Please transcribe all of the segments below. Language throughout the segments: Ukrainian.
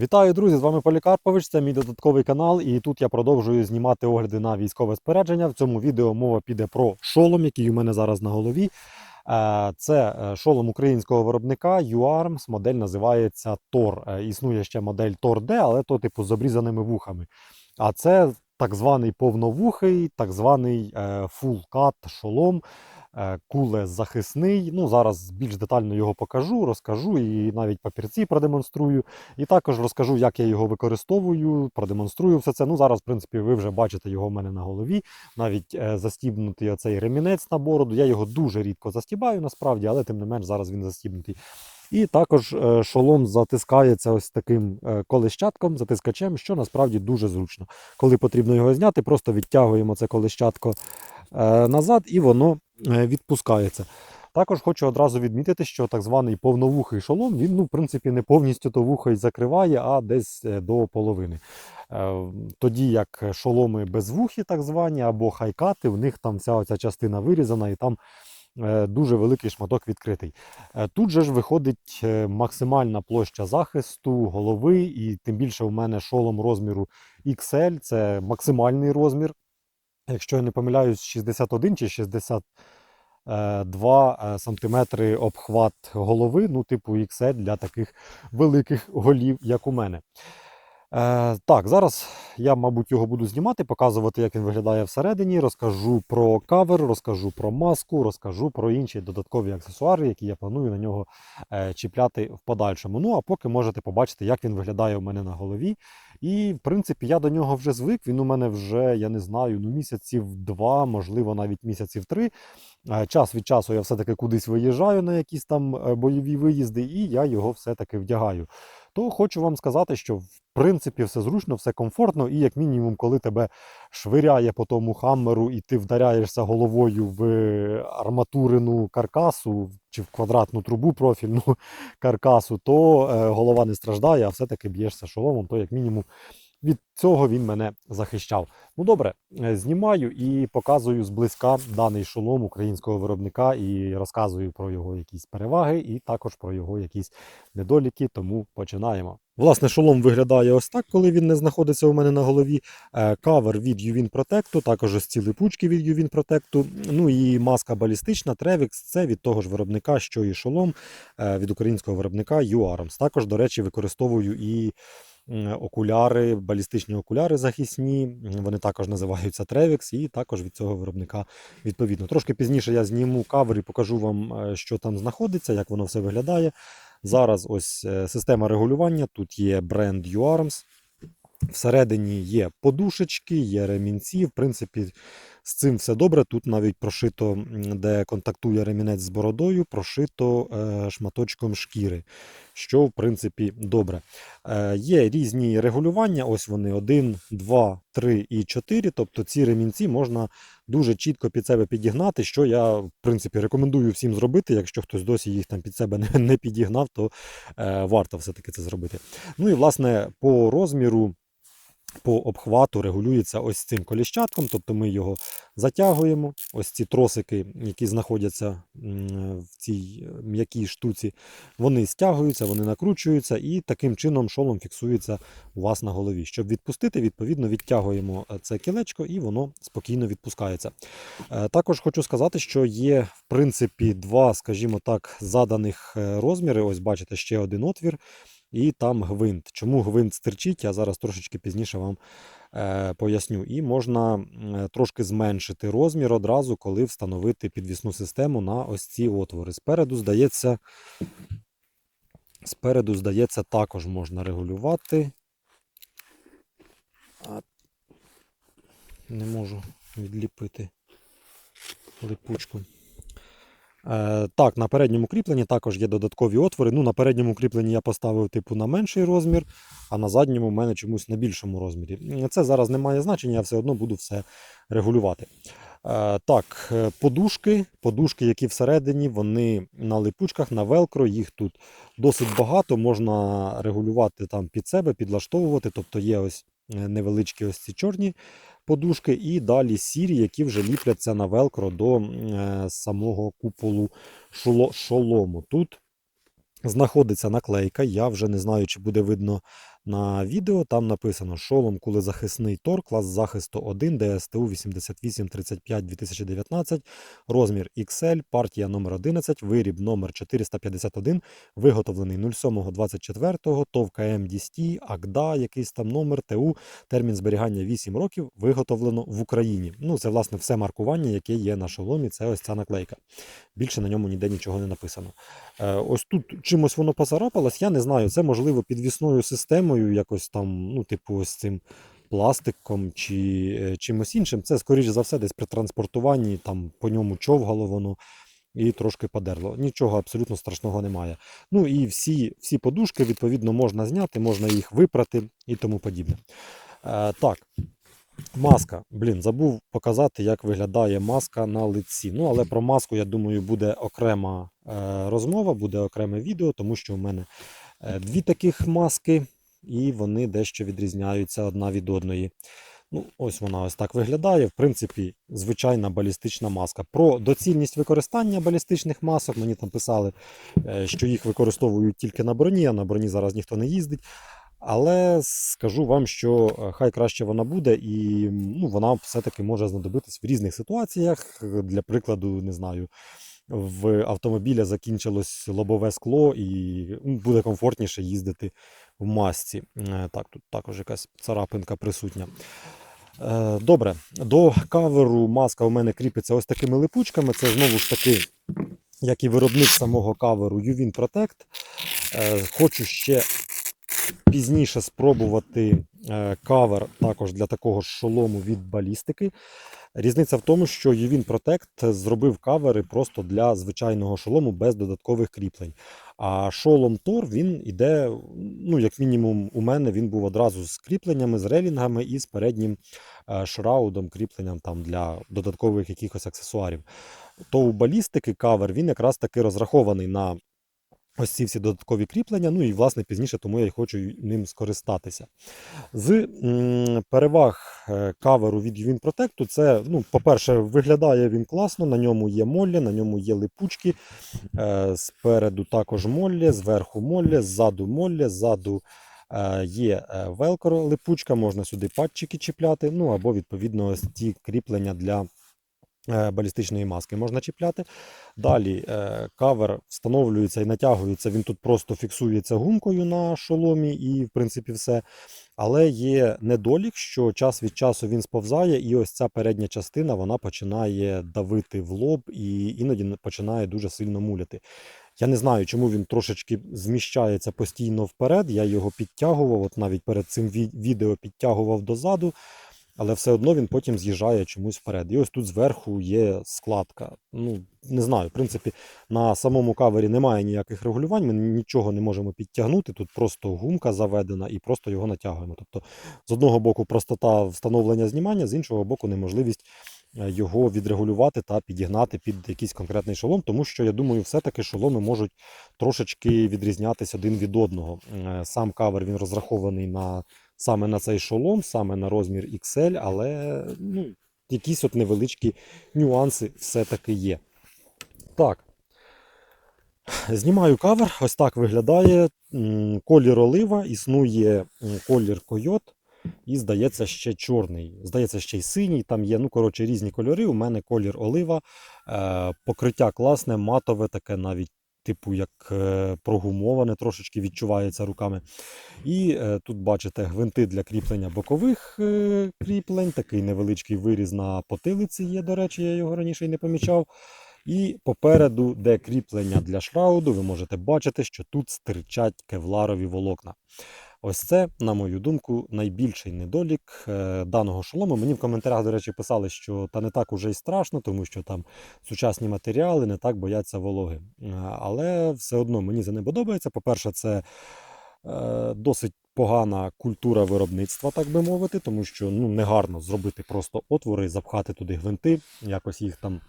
Вітаю, друзі! З вами Полікарпович. Це мій додатковий канал, і тут я продовжую знімати огляди на військове спорядження. В цьому відео мова піде про шолом, який у мене зараз на голові. Е, Це е, шолом українського виробника UARMS. Модель називається Tor. Е, Існує ще модель Tor D, але то типу з обрізаними вухами. А це так званий повновухий, так званий full шолом. Е, Кулезахисний. Ну, зараз більш детально його покажу, розкажу і навіть папірці продемонструю. І також розкажу, як я його використовую, продемонструю все це. Ну, зараз, в принципі, ви вже бачите його в мене на голові. Навіть е, застібнутий оцей ремінець на бороду. Я його дуже рідко застібаю, насправді, але тим не менш зараз він застібнутий. І також е, шолом затискається ось таким колещатком, затискачем, що насправді дуже зручно. Коли потрібно його зняти, просто відтягуємо це колещатко е, назад і воно е, відпускається. Також хочу одразу відмітити, що так званий повновухий шолом, він, ну, в принципі, не повністю то вухо й закриває, а десь е, до половини. Е, Тоді як шоломи безвухі, так звані, або хайкати, в них там вся оця частина вирізана і там е, дуже великий шматок відкритий. Е, Тут же ж виходить е, максимальна площа захисту голови, і тим більше у мене шолом розміру XL, це максимальний розмір. Якщо я не помиляюсь, 61 чи 62 сантиметри обхват голови, ну, типу XL для таких великих голів, як у мене. Е, так, зараз я, мабуть, його буду знімати, показувати, як він виглядає всередині. Розкажу про кавер, розкажу про маску, розкажу про інші додаткові аксесуари, які я планую на нього е, чіпляти в подальшому. Ну а поки можете побачити, як він виглядає у мене на голові. І, в принципі, я до нього вже звик. Він у мене вже, я не знаю, ну місяців два, можливо, навіть місяців три. Час від часу я все-таки кудись виїжджаю на якісь там е, бойові виїзди, і я його все-таки вдягаю. То хочу вам сказати, що в принципі все зручно, все комфортно, і як мінімум, коли тебе швиряє по тому хаммеру, і ти вдаряєшся головою в арматурину каркасу чи в квадратну трубу профільну каркасу, то е, голова не страждає, а все-таки б'єшся шоломом, то як мінімум. Від цього він мене захищав. Ну добре, е, знімаю і показую зблизька даний шолом українського виробника і розказую про його якісь переваги, і також про його якісь недоліки. Тому починаємо. Власне, шолом виглядає ось так, коли він не знаходиться у мене на голові. Е, Кавер від UVIN Protect, також ось ці липучки від UVIN Protect. Ну і маска балістична Trevix, це від того ж виробника, що і шолом е, від українського виробника UARMS. Також, до речі, використовую і окуляри, балістичні окуляри захисні. Вони також називаються Trevix, і також від цього виробника відповідно. Трошки пізніше я зніму кавер і покажу вам, е, що там знаходиться, як воно все виглядає. Зараз ось е, система регулювання. Тут є бренд UARMS. Всередині є подушечки, є ремінці. В принципі, з цим все добре. Тут навіть прошито, де контактує ремінець з бородою, прошито е, шматочком шкіри, що в принципі добре. Е, є різні регулювання. Ось вони 1, 2, 3 і 4. Тобто ці ремінці можна дуже чітко під себе підігнати, що я в принципі рекомендую всім зробити. Якщо хтось досі їх там під себе не, підігнав, то е, варто все-таки це зробити. Ну і власне по розміру. По обхвату регулюється ось цим коліщатком, тобто ми його затягуємо. Ось ці тросики, які знаходяться в цій е, м'якій штуці, вони стягуються, вони накручуються, і таким чином шолом фіксується у вас на голові. Щоб відпустити, відповідно відтягуємо е, це кілечко і воно спокійно відпускається. Е, Також хочу сказати, що є в принципі два, скажімо так, заданих розміри. Ось бачите, ще один отвір. І там гвинт. Чому гвинт стирчить, я зараз трошечки пізніше вам е, поясню. І можна трошки зменшити розмір одразу, коли встановити підвісну систему на ось ці отвори. Спереду, здається, спереду, здається, також можна регулювати. Не можу відліпити липучку. Е, так, на передньому кріпленні також є додаткові отвори. Ну, на передньому кріпленні я поставив типу на менший розмір, а на задньому в мене чомусь на більшому розмірі. Це зараз не має значення, я все одно буду все регулювати. Е, так, е, подушки, подушки, які всередині, вони на липучках, на велкро, їх тут досить багато, можна регулювати там під себе, підлаштовувати. Тобто є ось невеличкі ось ці чорні подушки, і далі сірі, які вже ліпляться на велкро до е, самого куполу шоло- шолому. Тут знаходиться наклейка. Я вже не знаю, чи буде видно на відео. Там написано шолом кулезахисний Тор, клас захисту 1, ДСТУ 8835 2019, розмір XL, партія номер 11, виріб номер 451, виготовлений 07.24, ТОВ КМ Дісті, АКДА, якийсь там номер, ТУ, термін зберігання 8 років, виготовлено в Україні. Ну, це власне все маркування, яке є на шоломі. Це ось ця наклейка. Більше на ньому ніде нічого не написано. Е, ось тут чимось воно поцарапалось, я не знаю. Це можливо підвісною системою, якось там, ну, типу, ось цим пластиком чи е, чимось іншим. Це, скоріш за все, десь при транспортуванні там по ньому човгало воно і трошки подерло. Нічого абсолютно страшного немає. Ну і всі, всі подушки, відповідно, можна зняти, можна їх випрати і тому подібне. Е, так. Маска. Блін, забув показати, як виглядає маска на лиці. Ну, але про маску, я думаю, буде окрема е, розмова, буде окреме відео, тому що у мене е, дві таких маски, і вони дещо відрізняються одна від одної. Ну, ось вона ось так виглядає. В принципі, звичайна балістична маска. Про доцільність використання балістичних масок мені там писали, е, що їх використовують тільки на броні, а на броні зараз ніхто не їздить. Але скажу вам, що е, хай краще вона буде, і ну, вона все-таки може знадобитись в різних ситуаціях. Для прикладу, не знаю, в автомобіля закінчилось лобове скло, і буде комфортніше їздити в масці. Е, Так, тут також якась царапинка присутня. Е, Добре, до каверу маска у мене кріпиться ось такими липучками. Це знову ж таки, як і виробник самого каверу UVIN Protect. Е, Хочу ще пізніше спробувати е, кавер також для такого ж шолому від балістики. Різниця в тому, що UVIN Protect зробив кавери просто для звичайного шолому без додаткових кріплень. А шолом Тор він іде, ну, як мінімум, у мене він був одразу з кріпленнями, з релінгами і з переднім е, шраудом, кріпленням там для додаткових якихось аксесуарів. То у балістики кавер він якраз таки розрахований на ось ці всі додаткові кріплення. Ну і власне пізніше тому я й хочу ним скористатися. З переваг е, каверу від UVIN Protect, це, ну, по-перше, виглядає він класно, на ньому є моллі, на ньому є липучки. Е, Спереду також моллі, зверху моллі, ззаду моллі, ззаду. е, Є велкро липучка, можна сюди патчики чіпляти, ну або відповідно ті кріплення для балістичної маски можна чіпляти. Далі е, кавер встановлюється і натягується. Він тут просто фіксується гумкою на шоломі, і в принципі все. Але є недолік, що час від часу він сповзає, і ось ця передня частина вона починає давити в лоб і іноді починає дуже сильно муляти. Я не знаю, чому він трошечки зміщається постійно вперед. Я його підтягував, от навіть перед цим відео підтягував дозаду, але все одно він потім з'їжджає чомусь вперед. І ось тут зверху є складка. Ну, не знаю, в принципі, на самому кавері немає ніяких регулювань, ми нічого не можемо підтягнути. Тут просто гумка заведена і просто його натягуємо. Тобто, з одного боку, простота встановлення знімання, з іншого боку, неможливість е, його відрегулювати та підігнати під якийсь конкретний шолом, тому що я думаю, все-таки шоломи можуть трошечки відрізнятися один від одного. Е, Сам кавер він розрахований на саме на цей шолом, саме на розмір XL, але ну, якісь от невеличкі нюанси все-таки є. Так. Знімаю кавер, ось так виглядає. Колір олива, існує колір койот, і, здається, ще чорний. Здається, ще й синій. Там є, ну, коротше, різні кольори. У мене колір олива, е, покриття класне, матове, таке навіть, типу, як е, прогумоване, трошечки відчувається руками. І е, тут бачите гвинти для кріплення бокових е, кріплень, такий невеличкий виріз на потилиці є, до речі, я його раніше й не помічав. І попереду, де кріплення для шрауду, ви можете бачити, що тут стирчать кевларові волокна. Ось це, на мою думку, найбільший недолік е, даного шолому. Мені в коментарях, до речі, писали, що та не так уже й страшно, тому що там сучасні матеріали не так бояться вологи. Е, Але все одно мені це не подобається. По-перше, це е, досить погана культура виробництва, так би мовити, тому що ну, негарно зробити просто отвори, запхати туди гвинти, якось їх там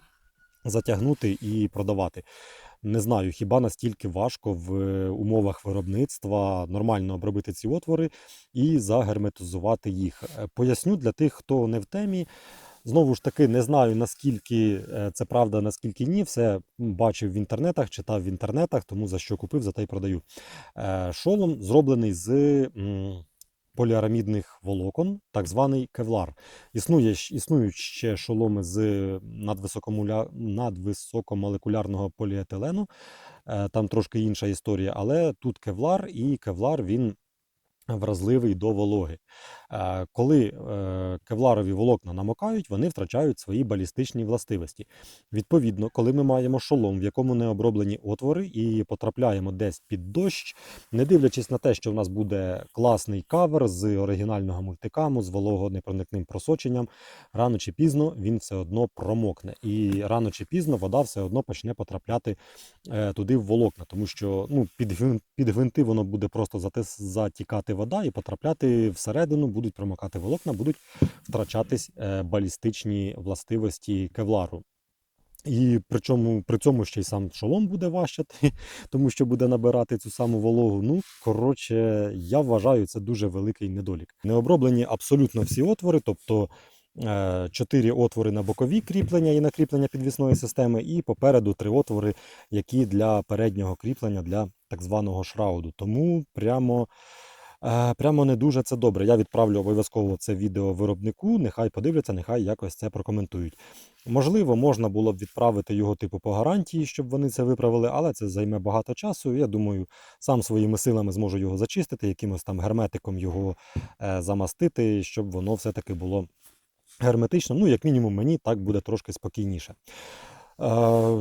затягнути і продавати. Не знаю, хіба настільки важко в е, умовах виробництва нормально обробити ці отвори і загерметизувати їх. Е, Поясню для тих, хто не в темі. Знову ж таки, не знаю наскільки е, це правда, наскільки ні. Все бачив в інтернетах, читав в інтернетах, тому за що купив, за те й продаю. Шолом зроблений з поліарамідних волокон, так званий кевлар. Існує, існують ще шоломи з надвисокомуля... надвисокомолекулярного поліетилену. Е, Там трошки інша історія, але тут кевлар, і кевлар він вразливий до вологи. Е, Коли е, кевларові волокна намокають, вони втрачають свої балістичні властивості. Відповідно, коли ми маємо шолом, в якому не оброблені отвори, і потрапляємо десь під дощ, не дивлячись на те, що в нас буде класний кавер з оригінального мультикаму, з вологонепроникним просоченням, рано чи пізно він все одно промокне. І рано чи пізно вода все одно почне потрапляти е, туди в волокна, тому що ну, під, під гвинти воно буде просто затис, затікати вода і потрапляти всередину, будуть промокати волокна, будуть втрачатись е, балістичні властивості кевлару. І причому при цьому ще й сам шолом буде важчати, тому що буде набирати цю саму вологу. Ну, коротше, я вважаю, це дуже великий недолік. Не оброблені абсолютно всі отвори, тобто е, чотири отвори на бокові кріплення і на кріплення підвісної системи, і попереду три отвори, які для переднього кріплення для так званого шрауду. Тому прямо. Е, Прямо не дуже це добре. Я відправлю обов'язково це відео виробнику. Нехай подивляться, нехай якось це прокоментують. Можливо, можна було б відправити його типу по гарантії, щоб вони це виправили, але це займе багато часу. Я думаю, сам своїми силами зможу його зачистити, якимось там герметиком його е, замастити, щоб воно все-таки було герметично. Ну, як мінімум, мені так буде трошки спокійніше.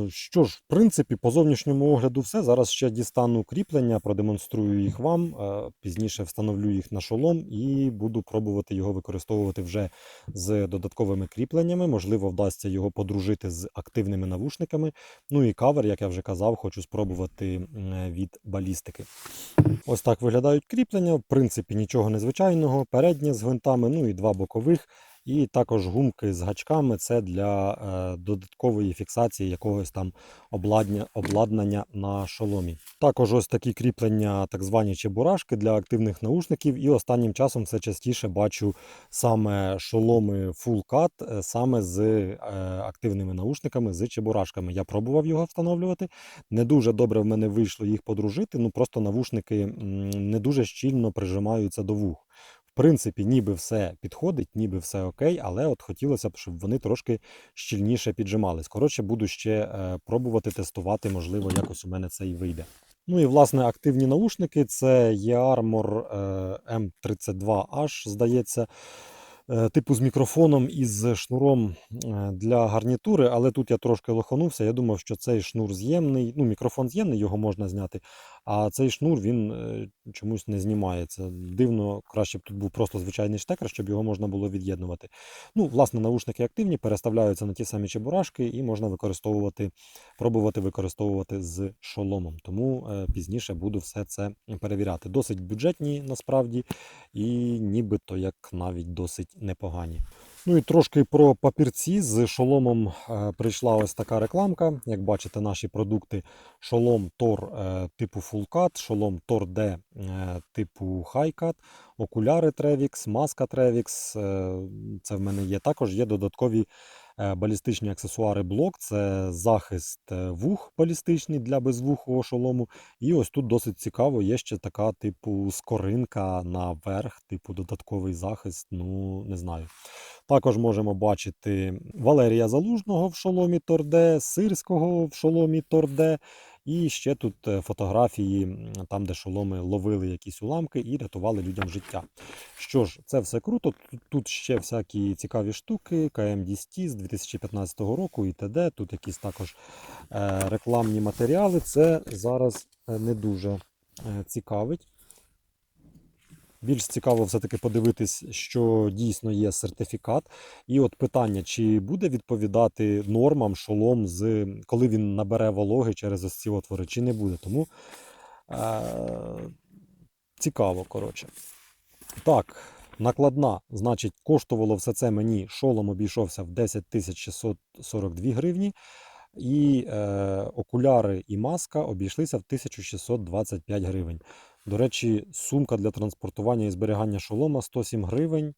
Що ж, в принципі, по зовнішньому огляду все. Зараз ще дістану кріплення, продемонструю їх вам. Пізніше встановлю їх на шолом і буду пробувати його використовувати вже з додатковими кріпленнями. Можливо, вдасться його подружити з активними навушниками. Ну і кавер, як я вже казав, хочу спробувати від балістики. Ось так виглядають кріплення. В принципі, нічого незвичайного. Переднє з гвинтами, ну і два бокових. І також гумки з гачками це для е, додаткової фіксації якогось там обладнання, на шоломі. Також ось такі кріплення, так звані чебурашки для активних наушників. І останнім часом все частіше бачу саме шоломи Full Cut, е, саме з е, активними наушниками, з чебурашками. Я пробував його встановлювати. Не дуже добре в мене вийшло їх подружити. Ну просто навушники не дуже щільно прижимаються до вух. В принципі, ніби все підходить, ніби все окей, але от хотілося б, щоб вони трошки щільніше піджимались. Коротше, буду ще е, пробувати тестувати, можливо, якось у мене це і вийде. Ну і власне активні наушники це eArmor е, M32H, здається. Е, Типу з мікрофоном і з шнуром е, для гарнітури, але тут я трошки лоханувся. Я думав, що цей шнур з'ємний. Ну, мікрофон з'ємний, його можна зняти. А цей шнур він е, чомусь не знімається. Дивно, краще б тут був просто звичайний штекер, щоб його можна було від'єднувати. Ну, власне, наушники активні, переставляються на ті самі чебурашки, і можна використовувати, пробувати використовувати з шоломом. Тому пізніше буду все це перевіряти. Досить бюджетні насправді, і нібито як навіть досить непогані. Ну і трошки про папірці. З шоломом е, прийшла ось така рекламка. Як бачите, наші продукти шолом Тор е, типу Full Cut, шолом Тор D е, типу High Cut, окуляри Trevix, маска Trevix. Це в мене є. Також є додаткові балістичні аксесуари блок. Це захист е, вух балістичний для безвухого шолому. І ось тут досить цікаво, є ще така, типу, скоринка наверх, типу додатковий захист. Ну, не знаю. Також можемо бачити Валерія Залужного в шоломі Торде, Сирського в шоломі Торде. І ще тут е, фотографії, там, де шоломи ловили якісь уламки і рятували людям життя. Що ж, це все круто. Тут, ще всякі цікаві штуки, КМ-10 з 2015 року і т.д. Тут якісь також е, рекламні матеріали. Це зараз е, не дуже цікавить. Більш цікаво все-таки подивитись, що дійсно є сертифікат. І от питання, чи буде відповідати нормам шолом, з, коли він набере вологи через ось ці отвори, чи не буде. Тому е, цікаво, коротше. Так, накладна, значить, коштувало все це мені шолом обійшовся в 10 642 гривні. І е, окуляри і маска обійшлися в 1625 гривень. До речі, сумка для транспортування і зберігання шолома 107 гривень.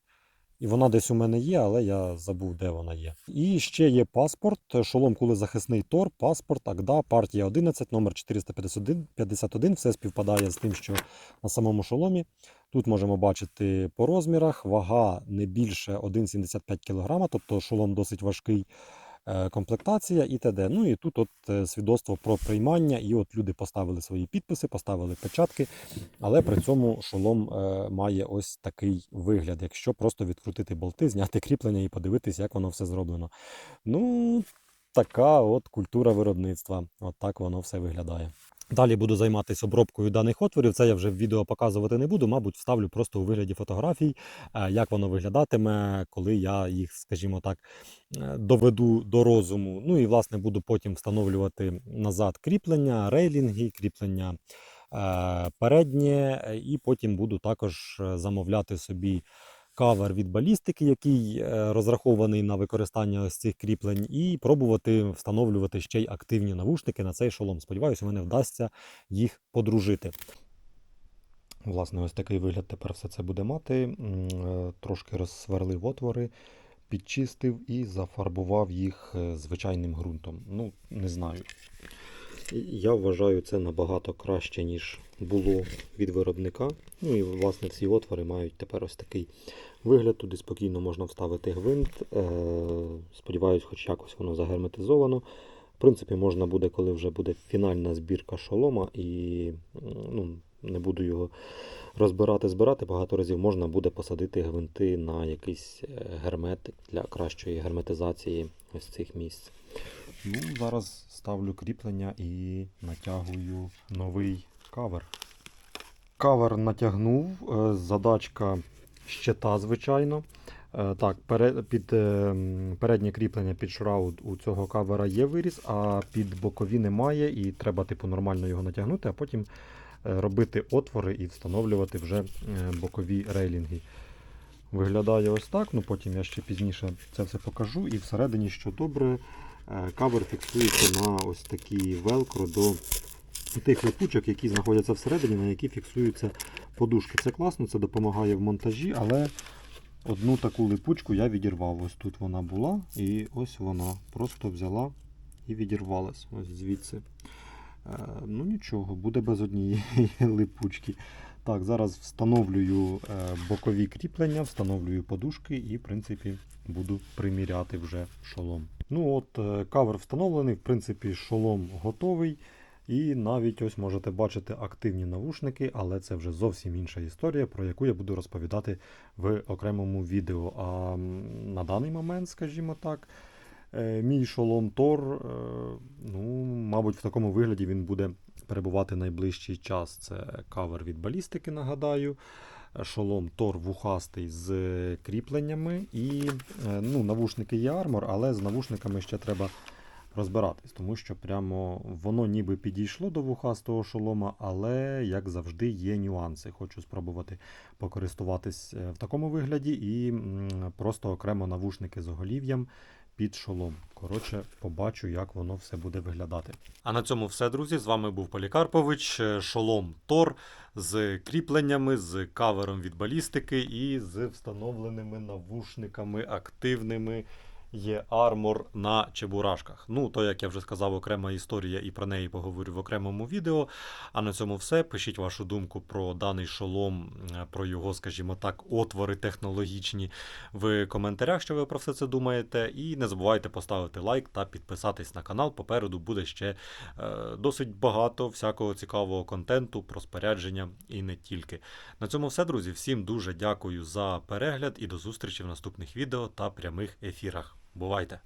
І вона десь у мене є, але я забув, де вона є. І ще є паспорт, шолом кулезахисний Тор, паспорт, Агда, партія 11, номер 451, Все співпадає з тим, що на самому шоломі. Тут можемо бачити по розмірах, вага не більше 1,75 кг, тобто шолом досить важкий. Е, Комплектація і т.д. Ну і тут от е, свідоцтво про приймання, і от люди поставили свої підписи, поставили печатки, але при цьому шолом е, має ось такий вигляд, якщо просто відкрутити болти, зняти кріплення і подивитись, як воно все зроблено. Ну, така от культура виробництва. От так воно все виглядає. Далі буду займатися обробкою даних отворів. Це я вже в відео показувати не буду. Мабуть, вставлю просто у вигляді фотографій, е, як воно виглядатиме, коли я їх, скажімо так, е, доведу до розуму. Ну і власне буду потім встановлювати назад кріплення, рейлінги, кріплення е, переднє, і потім буду також замовляти собі кавер від балістики, який е, розрахований на використання ось цих кріплень, і пробувати встановлювати ще й активні навушники на цей шолом. Сподіваюся, у мене вдасться їх подружити. Власне, ось такий вигляд тепер все це буде мати. Е, Трошки розсверлив отвори, підчистив і зафарбував їх е, звичайним ґрунтом. Ну, не знаю. Я вважаю це набагато краще, ніж було від виробника. Ну і власне ці отвори мають тепер ось такий вигляд. Туди спокійно можна вставити гвинт. Е, Сподіваюсь, хоч якось воно загерметизовано. В принципі, можна буде, коли вже буде фінальна збірка шолома, і ну, не буду його розбирати, збирати багато разів, можна буде посадити гвинти на якийсь е, герметик для кращої герметизації ось цих місць. Ну, зараз ставлю кріплення і натягую новий кавер. Кавер натягнув, е, задачка щита, звичайно. Е, Так, під е, переднє кріплення під шраут у цього кавера є виріз, а під бокові немає, і треба типу нормально його натягнути, а потім робити отвори і встановлювати вже бокові рейлінги. Виглядає ось так, ну потім я ще пізніше це все покажу. І всередині, що добре, кавер фіксується на ось такі велкро до тих липучок, які знаходяться всередині, на які фіксуються подушки. Це класно, це допомагає в монтажі, але одну таку липучку я відірвав. Ось тут вона була, і ось вона просто взяла і відірвалась. Ось звідси. Е, Ну нічого, буде без однієї липучки. Так, зараз встановлюю е, бокові кріплення, встановлюю подушки і, в принципі, буду приміряти вже шолом. Ну от, е, кавер встановлений, в принципі, шолом готовий. І навіть ось можете бачити активні навушники, але це вже зовсім інша історія, про яку я буду розповідати в окремому відео. А на даний момент, скажімо так, е, мій шолом Тор, ну, мабуть, в такому вигляді він буде перебувати найближчий час. Це кавер від балістики, нагадаю. Шолом Тор вухастий з кріпленнями. І е, ну, навушники є армор, але з навушниками ще треба розбиратись, тому що прямо воно ніби підійшло до вухастого шолома, але, як завжди, є нюанси. Хочу спробувати покористуватись е, в такому вигляді і просто окремо навушники з оголів'ям під шолом. Коротше, побачу, як воно все буде виглядати. А на цьому все, друзі. З вами був Полікарпович, е, шолом Тор з кріпленнями, з кавером від балістики і з встановленими навушниками активними. Є армор на чебурашках. Ну, то, як я вже сказав, окрема історія, і про неї поговорю в окремому відео. А на цьому все. Пишіть вашу думку про даний шолом, е, про його, скажімо так, отвори технологічні в коментарях, що ви про все це думаєте. І не забувайте поставити лайк та підписатись на канал. Попереду буде ще е, досить багато всякого цікавого контенту про спорядження і не тільки. На цьому все, друзі. Всім дуже дякую за перегляд і до зустрічі в наступних відео та прямих ефірах. Бувайте!